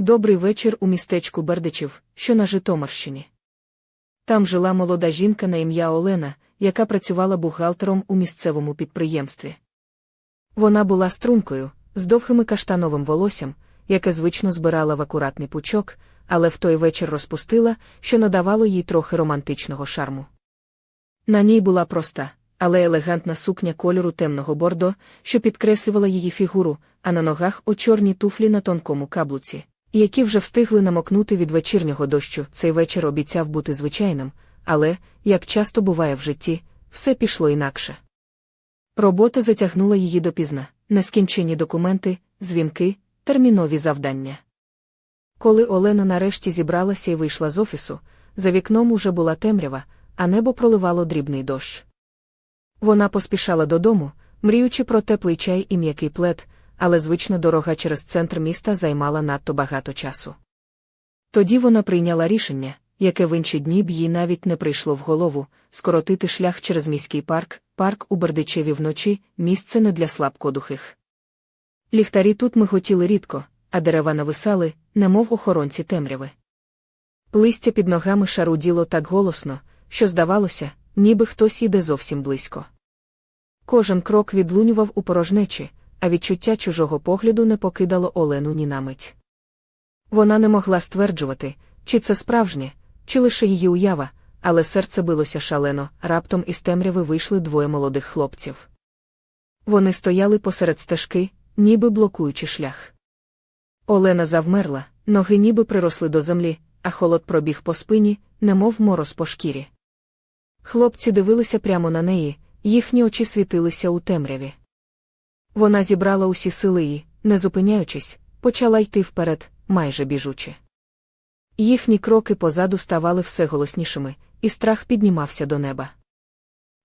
Добрий вечір у містечку Бердичів, що на Житомирщині. Там жила молода жінка на ім'я Олена, яка працювала бухгалтером у місцевому підприємстві. Вона була стрункою, з довгими каштановим волоссям, яке звично збирала в акуратний пучок, але в той вечір розпустила, що надавало їй трохи романтичного шарму. На ній була проста, але елегантна сукня кольору темного бордо, що підкреслювала її фігуру, а на ногах о чорні туфлі на тонкому каблуці, які вже встигли намокнути від вечірнього дощу. Цей вечір обіцяв бути звичайним, але, як часто буває в житті, все пішло інакше. Робота затягнула її допізна, нескінчені документи, дзвінки, термінові завдання. Коли Олена нарешті зібралася і вийшла з офісу, за вікном уже була темрява, а небо проливало дрібний дощ. Вона поспішала додому, мріючи про теплий чай і м'який плед, але звична дорога через центр міста займала надто багато часу. Тоді вона прийняла рішення, яке в інші дні б їй навіть не прийшло в голову скоротити шлях через міський парк, парк у Бердичеві вночі, місце не для слабкодухих. Ліхтарі тут миготіли рідко, а дерева нависали, немов охоронці темряви. Листя під ногами шаруділо так голосно, що здавалося, ніби хтось іде зовсім близько. Кожен крок відлунював у порожнечі, а відчуття чужого погляду не покидало Олену ні на мить. Вона не могла стверджувати, чи це справжнє, чи лише її уява, але серце билося шалено, раптом із темряви вийшли двоє молодих хлопців. Вони стояли посеред стежки, ніби блокуючи шлях. Олена завмерла, ноги ніби приросли до землі, а холод пробіг по спині, немов мороз по шкірі. Хлопці дивилися прямо на неї, їхні очі світилися у темряві. Вона зібрала усі сили і, не зупиняючись, почала йти вперед, майже біжучи. Їхні кроки позаду ставали все голоснішими, і страх піднімався до неба.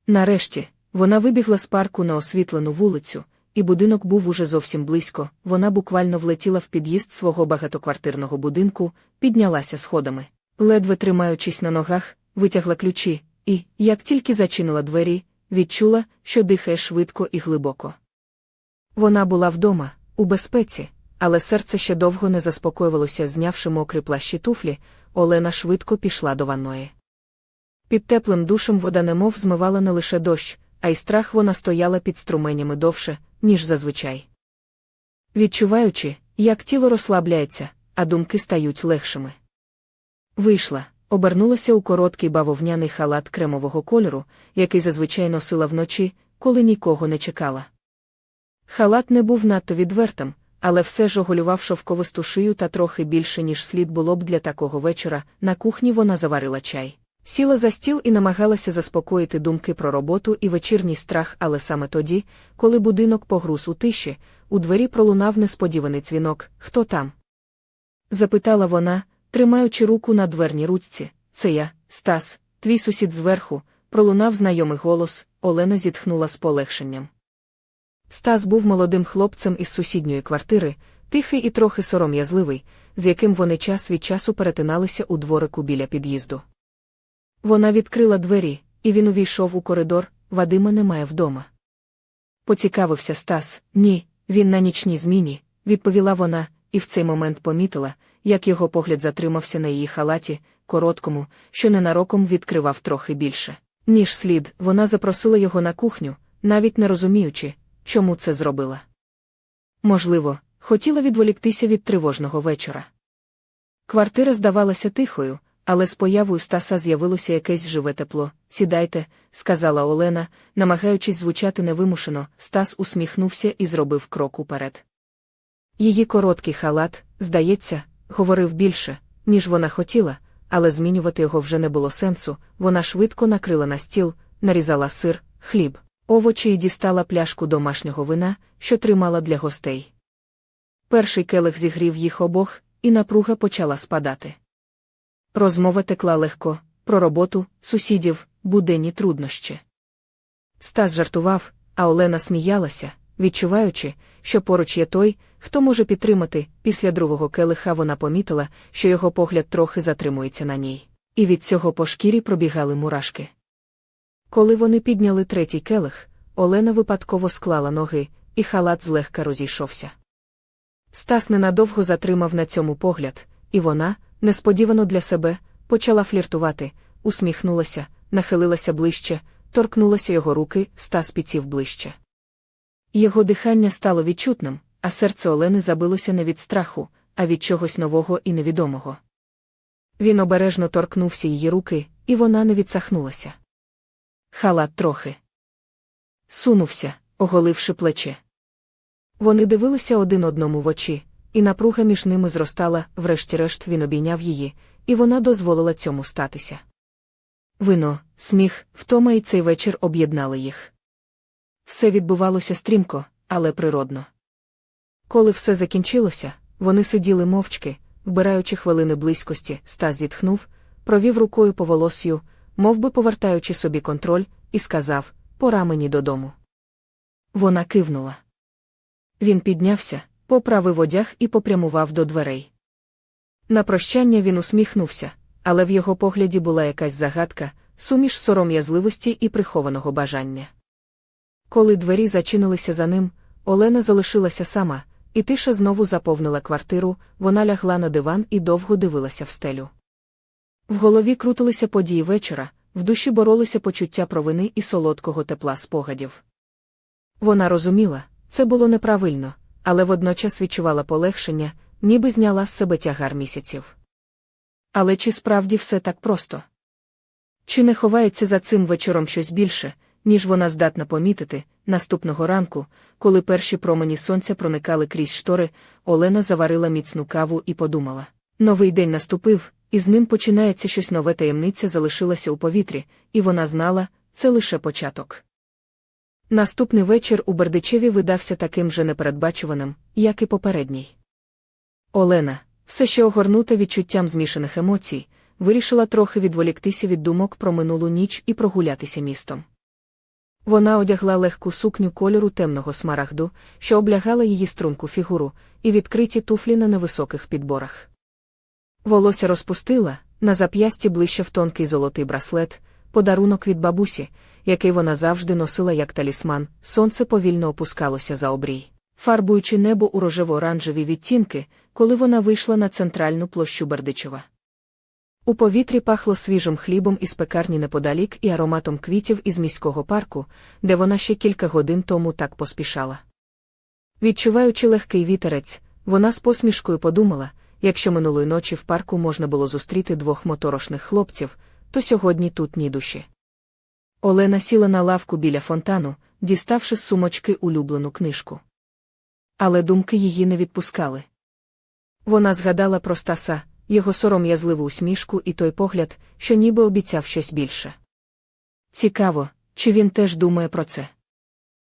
Нарешті, вона вибігла з парку на освітлену вулицю, і будинок був уже зовсім близько. Вона буквально влетіла в під'їзд свого багатоквартирного будинку, піднялася сходами, ледве тримаючись на ногах, витягла ключі, і, як тільки зачинила двері, відчула, що дихає швидко і глибоко. Вона була вдома, у безпеці, але серце ще довго не заспокоювалося, знявши мокрі плащі туфлі, Олена швидко пішла до ванної. Під теплим душем вода немов змивала не лише дощ, а й страх вона стояла під струменями довше, ніж зазвичай. Відчуваючи, як тіло розслабляється, а думки стають легшими. Вийшла, обернулася у короткий бавовняний халат кремового кольору, який зазвичай носила вночі, коли нікого не чекала. Халат не був надто відвертим, але все ж оголював шовковисту шию та трохи більше, ніж слід було б для такого вечора. На кухні вона заварила чай. Сіла за стіл і намагалася заспокоїти думки про роботу і вечірній страх, але саме тоді, коли будинок погруз у тиші, у двері пролунав несподіваний дзвінок Хто там? запитала вона, тримаючи руку на дверній ручці. Це я, Стас, твій сусід зверху, пролунав знайомий голос, Олена зітхнула з полегшенням. Стас був молодим хлопцем із сусідньої квартири, тихий і трохи сором'язливий, з яким вони час від часу перетиналися у дворику біля під'їзду. Вона відкрила двері, і він увійшов у коридор, Вадима немає вдома. Поцікавився Стас, ні, він на нічній зміні, відповіла вона, і в цей момент помітила, як його погляд затримався на її халаті, короткому, що ненароком відкривав трохи більше. Ніж слід, вона запросила його на кухню, навіть не розуміючи, чому це зробила. Можливо, хотіла відволіктися від тривожного вечора. Квартира здавалася тихою, але з появою Стаса з'явилося якесь живе тепло. Сідайте, сказала Олена, намагаючись звучати невимушено, Стас усміхнувся і зробив крок уперед. Її короткий халат, здається, говорив більше, ніж вона хотіла, але змінювати його вже не було сенсу. Вона швидко накрила на стіл, нарізала сир, хліб, овочі і дістала пляшку домашнього вина, що тримала для гостей. Перший келих зігрів їх обох, і напруга почала спадати. Розмова текла легко, про роботу, сусідів, буденні труднощі. Стас жартував, а Олена сміялася, відчуваючи, що поруч є той, хто може підтримати, після другого келиха вона помітила, що його погляд трохи затримується на ній, і від цього по шкірі пробігали мурашки. Коли вони підняли третій келих, Олена випадково склала ноги, і халат злегка розійшовся. Стас ненадовго затримав на цьому погляд, і вона, несподівано для себе, почала фліртувати, усміхнулася, нахилилася ближче, торкнулася його руки, Стас підсів ближче. Його дихання стало відчутним, а серце Олени забилося не від страху, а від чогось нового і невідомого. Він обережно торкнувся її руки, і вона не відсахнулася. Халат трохи. Сунувся, оголивши плече. Вони дивилися один одному в очі, і напруга між ними зростала, врешті-решт він обійняв її, і вона дозволила цьому статися. Вино, сміх, втома і цей вечір об'єднали їх. Все відбувалося стрімко, але природно. Коли все закінчилося, вони сиділи мовчки, вбираючи хвилини близькості, Стас зітхнув, провів рукою по волосю, мов би повертаючи собі контроль, і сказав Пора мені додому. Вона кивнула. Він піднявся, поправив одяг і попрямував до дверей. На прощання він усміхнувся, але в його погляді була якась загадка, суміш сором'язливості і прихованого бажання. Коли двері зачинилися за ним, Олена залишилася сама, і тиша знову заповнила квартиру, вона лягла на диван і довго дивилася в стелю. В голові крутилися події вечора, в душі боролися почуття провини і солодкого тепла спогадів. Вона розуміла, це було неправильно, але водночас відчувала полегшення, ніби зняла з себе тягар місяців. Але чи справді все так просто? Чи не ховається за цим вечором щось більше, ніж вона здатна помітити, наступного ранку, коли перші промені сонця проникали крізь штори, Олена заварила міцну каву і подумала: новий день наступив, і з ним починається щось нове таємниця залишилася у повітрі, і вона знала, це лише початок. Наступний вечір у Бердичеві видався таким же непередбачуваним, як і попередній. Олена, все ще огорнута відчуттям змішаних емоцій, вирішила трохи відволіктися від думок про минулу ніч і прогулятися містом. Вона одягла легку сукню кольору темного смарагду, що облягала її струнку фігуру, і відкриті туфлі на невисоких підборах. Волосся розпустила, на зап'ясті ближче в тонкий золотий браслет, подарунок від бабусі, який вона завжди носила як талісман, сонце повільно опускалося за обрій, фарбуючи небо у рожево-оранжеві відтінки, коли вона вийшла на центральну площу Бердичева. У повітрі пахло свіжим хлібом із пекарні неподалік і ароматом квітів із міського парку, де вона ще кілька годин тому так поспішала. Відчуваючи легкий вітерець, вона з посмішкою подумала якщо минулої ночі в парку можна було зустріти двох моторошних хлопців, то сьогодні тут ні душі. Олена сіла на лавку біля фонтану, діставши з сумочки улюблену книжку. Але думки її не відпускали. Вона згадала про Стаса, його сором'язливу усмішку і той погляд, що ніби обіцяв щось більше. Цікаво, чи він теж думає про це.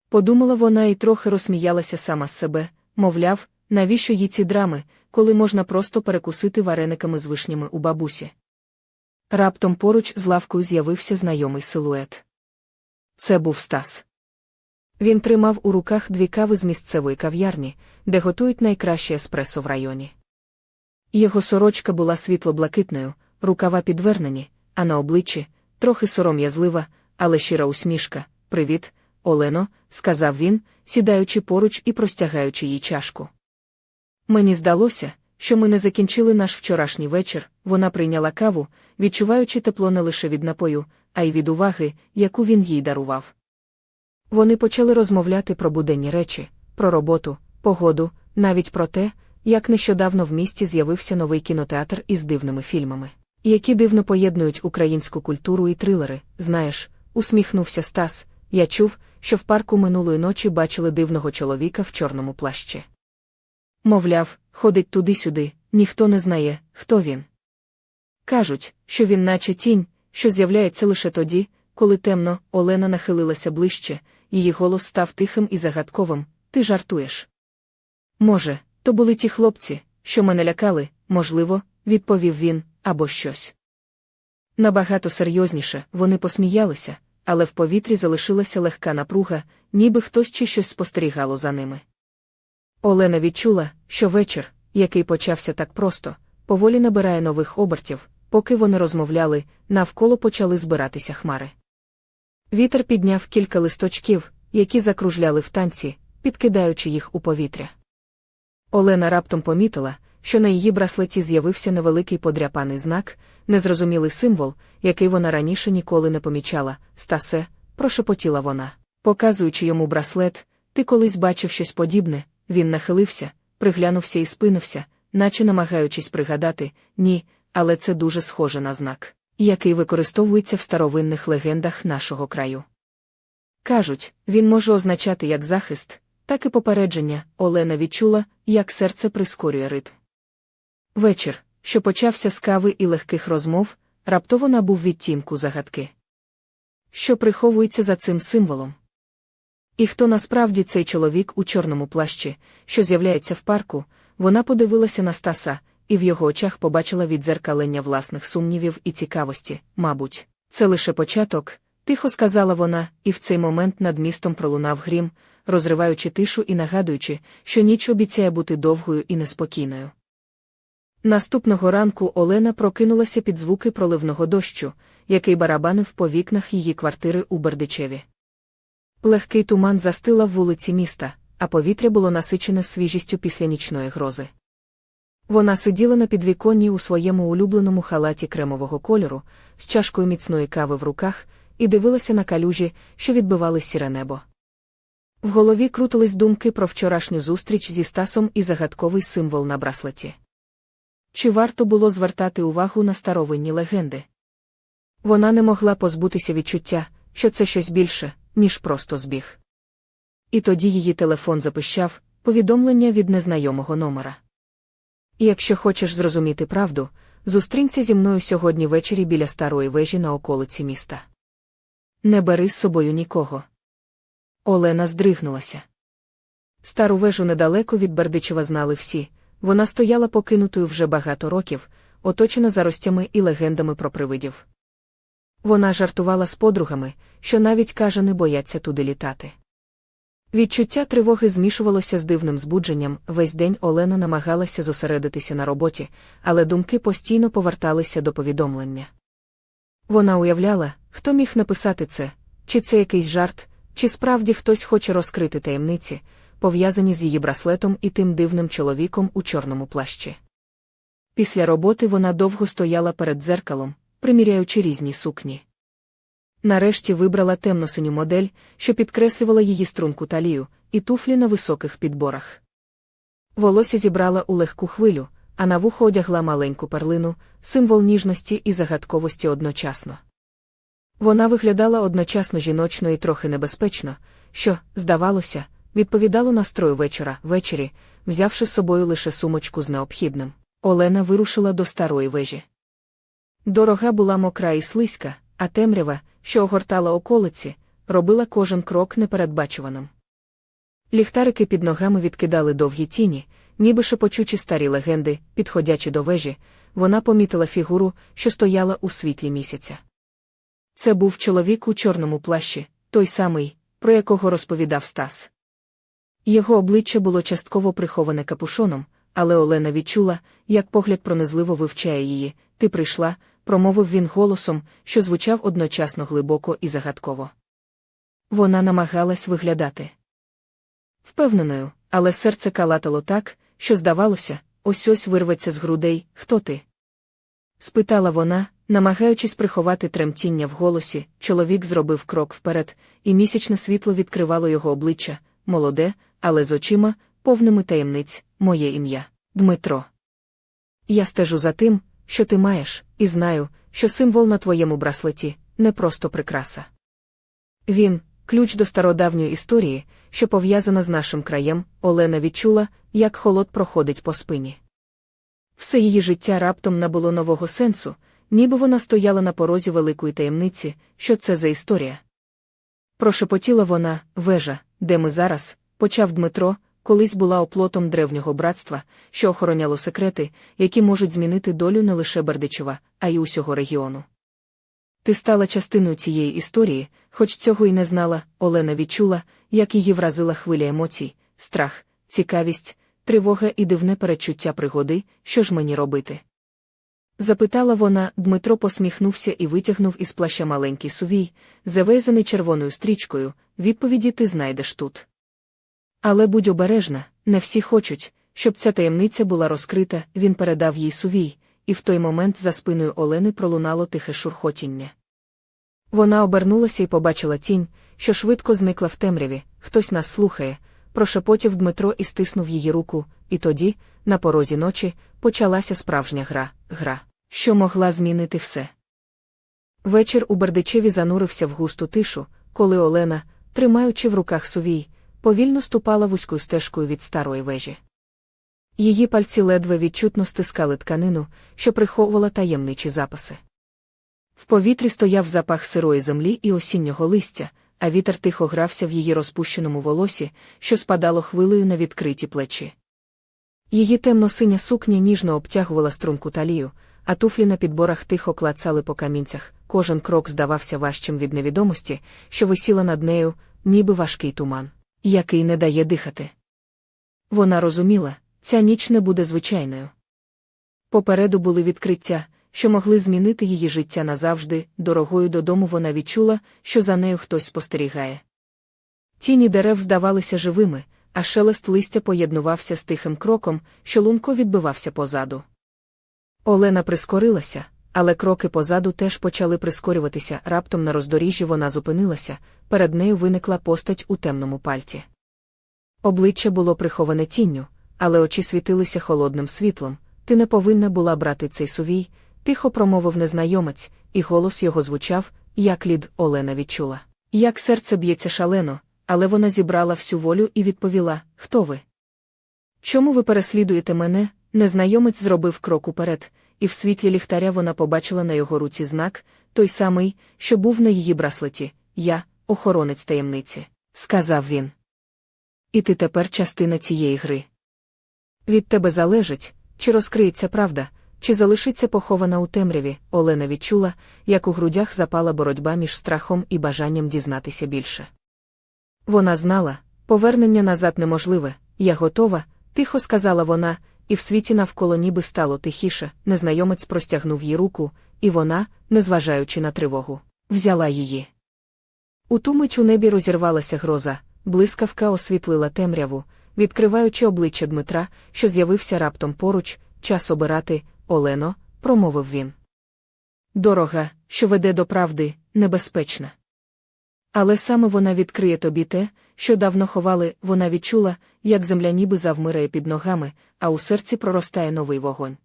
Подумала вона і трохи розсміялася сама з себе, мовляв, навіщо їй ці драми, коли можна просто перекусити варениками з вишнями у бабусі. Раптом поруч з лавкою з'явився знайомий силует. Це був Стас. Він тримав у руках дві кави з місцевої кав'ярні, де готують найкраще еспресо в районі. Його сорочка була світло-блакитною, рукава підвернені, а на обличчі трохи сором'язлива, але щира усмішка. Привіт, Олено, сказав він, сідаючи поруч і простягаючи їй чашку. Мені здалося, що ми не закінчили наш вчорашній вечір, вона прийняла каву, відчуваючи тепло не лише від напою, а й від уваги, яку він їй дарував. Вони почали розмовляти про буденні речі, про роботу, погоду, навіть про те, як нещодавно в місті з'явився новий кінотеатр із дивними фільмами, які дивно поєднують українську культуру і трилери. Знаєш, усміхнувся Стас. Я чув, що в парку минулої ночі бачили дивного чоловіка в чорному плащі. Мовляв, ходить туди-сюди, ніхто не знає, хто він. Кажуть, що він, наче тінь, що з'являється лише тоді, коли темно, Олена нахилилася ближче, її голос став тихим і загадковим ти жартуєш. Може, то були ті хлопці, що мене лякали, можливо, відповів він, або щось. Набагато серйозніше вони посміялися, але в повітрі залишилася легка напруга, ніби хтось чи щось спостерігало за ними. Олена відчула, що вечір, який почався так просто, поволі набирає нових обертів, поки вони розмовляли, навколо почали збиратися хмари. Вітер підняв кілька листочків, які закружляли в танці, підкидаючи їх у повітря. Олена раптом помітила, що на її браслеті з'явився невеликий подряпаний знак, незрозумілий символ, який вона раніше ніколи не помічала. Стасе, прошепотіла вона. Показуючи йому браслет, ти колись бачив щось подібне, він нахилився, приглянувся і спинився, наче намагаючись пригадати, ні, але це дуже схоже на знак, який використовується в старовинних легендах нашого краю. Кажуть, він може означати як захист, так і попередження. Олена відчула, як серце прискорює ритм. Вечір, що почався з кави і легких розмов, раптово набув відтінку загадки. Що приховується за цим символом? І хто насправді цей чоловік у чорному плащі, що з'являється в парку, вона подивилася на Стаса, і в його очах побачила відзеркалення власних сумнівів і цікавості. Мабуть, це лише початок, тихо сказала вона, і в цей момент над містом пролунав грім, розриваючи тишу і нагадуючи, що ніч обіцяє бути довгою і неспокійною. Наступного ранку Олена прокинулася під звуки проливного дощу, який барабанив по вікнах її квартири у Бердичеві. Легкий туман застила вулиці міста, а повітря було насичене свіжістю після нічної грози. Вона сиділа на підвіконні у своєму улюбленому халаті кремового кольору, з чашкою міцної кави в руках, і дивилася на калюжі, що відбивали сіре небо. В голові крутились думки про вчорашню зустріч зі Стасом і загадковий символ на браслеті. Чи варто було звертати увагу на старовинні легенди? Вона не могла позбутися відчуття, що це щось більше, ніж просто збіг. І тоді її телефон запищав повідомлення від незнайомого номера. І якщо хочеш зрозуміти правду, зустрінься зі мною сьогодні ввечері біля старої вежі на околиці міста. Не бери з собою нікого. Олена здригнулася. Стару вежу недалеко від Бердичева знали всі. Вона стояла покинутою вже багато років, оточена заростями і легендами про привидів. Вона жартувала з подругами, що навіть каже, не бояться туди літати. Відчуття тривоги змішувалося з дивним збудженням. Весь день Олена намагалася зосередитися на роботі, але думки постійно поверталися до повідомлення. Вона уявляла, хто міг написати це, чи це якийсь жарт, чи справді хтось хоче розкрити таємниці, пов'язані з її браслетом і тим дивним чоловіком у чорному плащі. Після роботи вона довго стояла перед дзеркалом, приміряючи різні сукні. Нарешті вибрала темно-синю модель, що підкреслювала її струнку талію, і туфлі на високих підборах. Волосся зібрала у легку хвилю, а на вухо одягла маленьку перлину, символ ніжності і загадковості одночасно. Вона виглядала одночасно жіночно і трохи небезпечно, що, здавалося, відповідало настрою вечора ввечері, взявши з собою лише сумочку з необхідним. Олена вирушила до старої вежі. Дорога була мокра і слизька, а темрява, що огортала околиці, робила кожен крок непередбачуваним. Ліхтарики під ногами відкидали довгі тіні, ніби шепочучі старі легенди, підходячи до вежі, вона помітила фігуру, що стояла у світлі місяця. Це був чоловік у чорному плащі, той самий, про якого розповідав Стас. Його обличчя було частково приховане капушоном, але Олена відчула, як погляд пронизливо вивчає її. Ти прийшла, промовив він голосом, що звучав одночасно глибоко і загадково. Вона намагалась виглядати. Впевненою, але серце калатало так, що, здавалося, ось ось вирветься з грудей хто ти? спитала вона, намагаючись приховати тремтіння в голосі, чоловік зробив крок вперед, і місячне світло відкривало його обличчя, молоде, але з очима, повними таємниць, моє ім'я Дмитро. Я стежу за тим, що ти маєш, і знаю, що символ на твоєму браслеті не просто прикраса. Він ключ до стародавньої історії, що пов'язана з нашим краєм, Олена відчула, як холод проходить по спині. Все її життя раптом набуло нового сенсу, ніби вона стояла на порозі великої таємниці, що це за історія. Прошепотіла вона, вежа, де ми зараз, почав Дмитро, колись була оплотом древнього братства, що охороняло секрети, які можуть змінити долю не лише Бердичева, а й усього регіону. Ти стала частиною цієї історії, хоч цього й не знала, Олена відчула, як її вразила хвиля емоцій, страх, цікавість, тривога і дивне перечуття пригоди, що ж мені робити. Запитала вона, Дмитро посміхнувся і витягнув із плаща маленький сувій, завезаний червоною стрічкою, відповіді ти знайдеш тут. Але будь обережна, не всі хочуть, щоб ця таємниця була розкрита, він передав їй сувій, і в той момент за спиною Олени пролунало тихе шурхотіння. Вона обернулася і побачила тінь, що швидко зникла в темряві, хтось нас слухає, прошепотів Дмитро і стиснув її руку, і тоді, на порозі ночі, почалася справжня гра, гра, що могла змінити все. Вечір у Бердичеві занурився в густу тишу, коли Олена, тримаючи в руках сувій, повільно ступала вузькою стежкою від старої вежі. Її пальці ледве відчутно стискали тканину, що приховувала таємничі записи. В повітрі стояв запах сирої землі і осіннього листя, а вітер тихо грався в її розпущеному волосі, що спадало хвилею на відкриті плечі. Її темно-синя сукня ніжно обтягувала струнку талію, а туфлі на підборах тихо клацали по камінцях, кожен крок здавався важчим від невідомості, що висіла над нею, ніби важкий туман, який не дає дихати. Вона розуміла, ця ніч не буде звичайною. Попереду були відкриття, що могли змінити її життя назавжди, дорогою додому вона відчула, що за нею хтось спостерігає. Тіні дерев здавалися живими, а шелест листя поєднувався з тихим кроком, що лунко відбивався позаду. Олена прискорилася, але кроки позаду теж почали прискорюватися. Раптом на роздоріжжі вона зупинилася, перед нею виникла постать у темному пальті. Обличчя було приховане тінню, але очі світилися холодним світлом. Ти не повинна була брати цей сувій, тихо промовив незнайомець, і голос його звучав, як лід Олена відчула. Як серце б'ється шалено, але вона зібрала всю волю і відповіла: Хто ви? Чому ви переслідуєте мене? Незнайомець зробив крок уперед, і в світлі ліхтаря вона побачила на його руці знак, той самий, що був на її браслеті Я, охоронець таємниці, сказав він. І ти тепер частина цієї гри. Від тебе залежить, чи розкриється правда, чи залишиться похована у темряві, Олена відчула, як у грудях запала боротьба між страхом і бажанням дізнатися більше. Вона знала, повернення назад неможливе, я готова, тихо сказала вона, і в світі навколо ніби стало тихіше, незнайомець простягнув їй руку, і вона, незважаючи на тривогу, взяла її. У ту мить у небі розірвалася гроза, блискавка освітлила темряву, відкриваючи обличчя Дмитра, що з'явився раптом поруч, час обирати, Олено, промовив він. Дорога, що веде до правди, небезпечна. Але саме вона відкриє тобі те, що давно ховали, вона відчула, як земля ніби завмирає під ногами, а у серці проростає новий вогонь.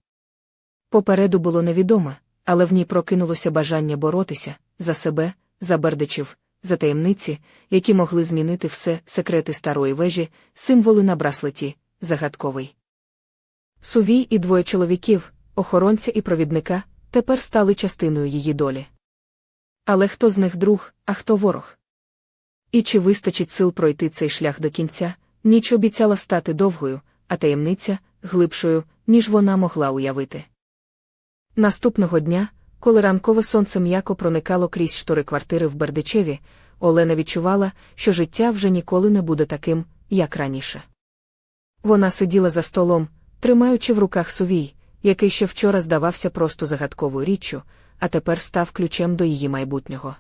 Попереду було невідоме, але в ній прокинулося бажання боротися за себе, за бердичів, за таємниці, які могли змінити все секрети старої вежі, символи на браслеті, загадковий. Сувій і двоє чоловіків, охоронця і провідника, тепер стали частиною її долі. Але хто з них друг, а хто ворог? І чи вистачить сил пройти цей шлях до кінця, ніч обіцяла стати довгою, а таємниця глибшою, ніж вона могла уявити. Наступного дня, коли ранкове сонце м'яко проникало крізь штори квартири в Бердичеві, Олена відчувала, що життя вже ніколи не буде таким, як раніше. Вона сиділа за столом, тримаючи в руках сувій, який ще вчора здавався просто загадковою річчю, а тепер став ключем до її майбутнього.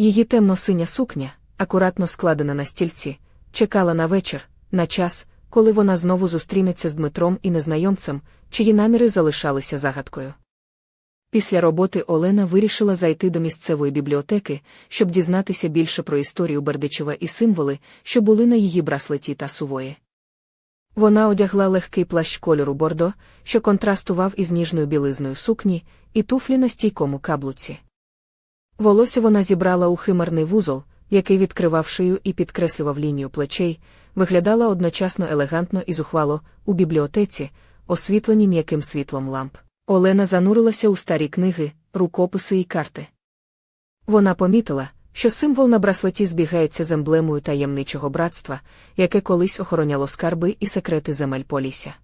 Її темно-синя сукня, акуратно складена на стільці, чекала на вечір, на час, коли вона знову зустрінеться з Дмитром і незнайомцем, чиї наміри залишалися загадкою. Після роботи Олена вирішила зайти до місцевої бібліотеки, щоб дізнатися більше про історію Бердичева і символи, що були на її браслеті та сувої. Вона одягла легкий плащ кольору бордо, що контрастував із ніжною білизною сукні, і туфлі на стійкому каблуці. Волосся вона зібрала у химерний вузол, який відкривав шию і підкреслював лінію плечей, виглядала одночасно елегантно і зухвало у бібліотеці, освітлені м'яким світлом ламп. Олена занурилася у старі книги, рукописи і карти. Вона помітила, що символ на браслеті збігається з емблемою таємничого братства, яке колись охороняло скарби і секрети земель Полісся.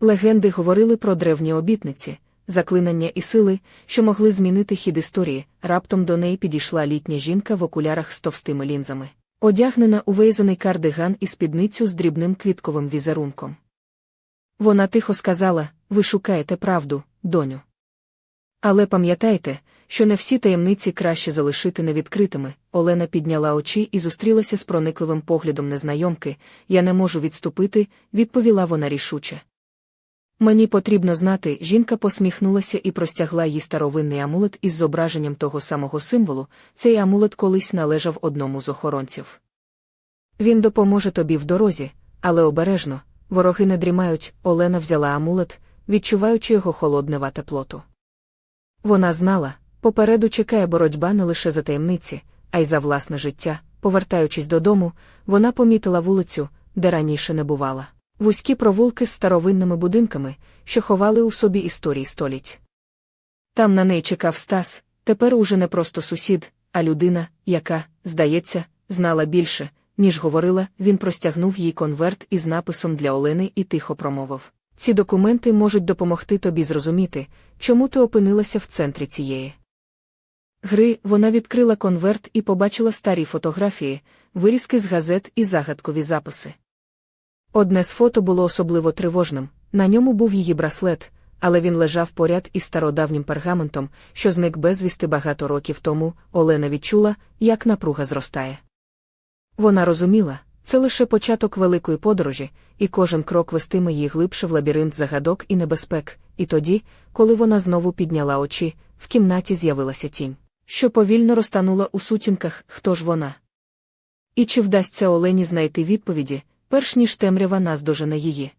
Легенди говорили про древні обітниці, заклинання і сили, що могли змінити хід історії, раптом до неї підійшла літня жінка в окулярах з товстими лінзами, одягнена у вейзаний кардиган і спідницю з дрібним квітковим візерунком. Вона тихо сказала: Ви шукаєте правду, доню. Але пам'ятайте, що не всі таємниці краще залишити невідкритими. Олена підняла очі і зустрілася з проникливим поглядом незнайомки. Я не можу відступити, відповіла вона рішуче. Мені потрібно знати, жінка посміхнулася і простягла їй старовинний амулет із зображенням того самого символу. Цей амулет колись належав одному з охоронців. Він допоможе тобі в дорозі, але обережно, вороги не дрімають. Олена взяла амулет, відчуваючи його холоднева теплоту. Вона знала, попереду чекає боротьба не лише за таємниці, а й за власне життя. Повертаючись додому, вона помітила вулицю, де раніше не бувала. Вузькі провулки з старовинними будинками, що ховали у собі історії століть. Там на неї чекав Стас, тепер уже не просто сусід, а людина, яка, здається, знала більше, ніж говорила, він простягнув їй конверт із написом для Олени і тихо промовив. Ці документи можуть допомогти тобі зрозуміти, чому ти опинилася в центрі цієї. Гри вона відкрила конверт і побачила старі фотографії, вирізки з газет і загадкові записи. Одне з фото було особливо тривожним, на ньому був її браслет, але він лежав поряд із стародавнім пергаментом, що зник безвісти багато років тому, Олена відчула, як напруга зростає. Вона розуміла, це лише початок великої подорожі, і кожен крок вестиме її глибше в лабіринт загадок і небезпек, і тоді, коли вона знову підняла очі, в кімнаті з'явилася тінь, що повільно розтанула у сутінках, хто ж вона. І чи вдасться Олені знайти відповіді, перш ніж темрява наздожене її?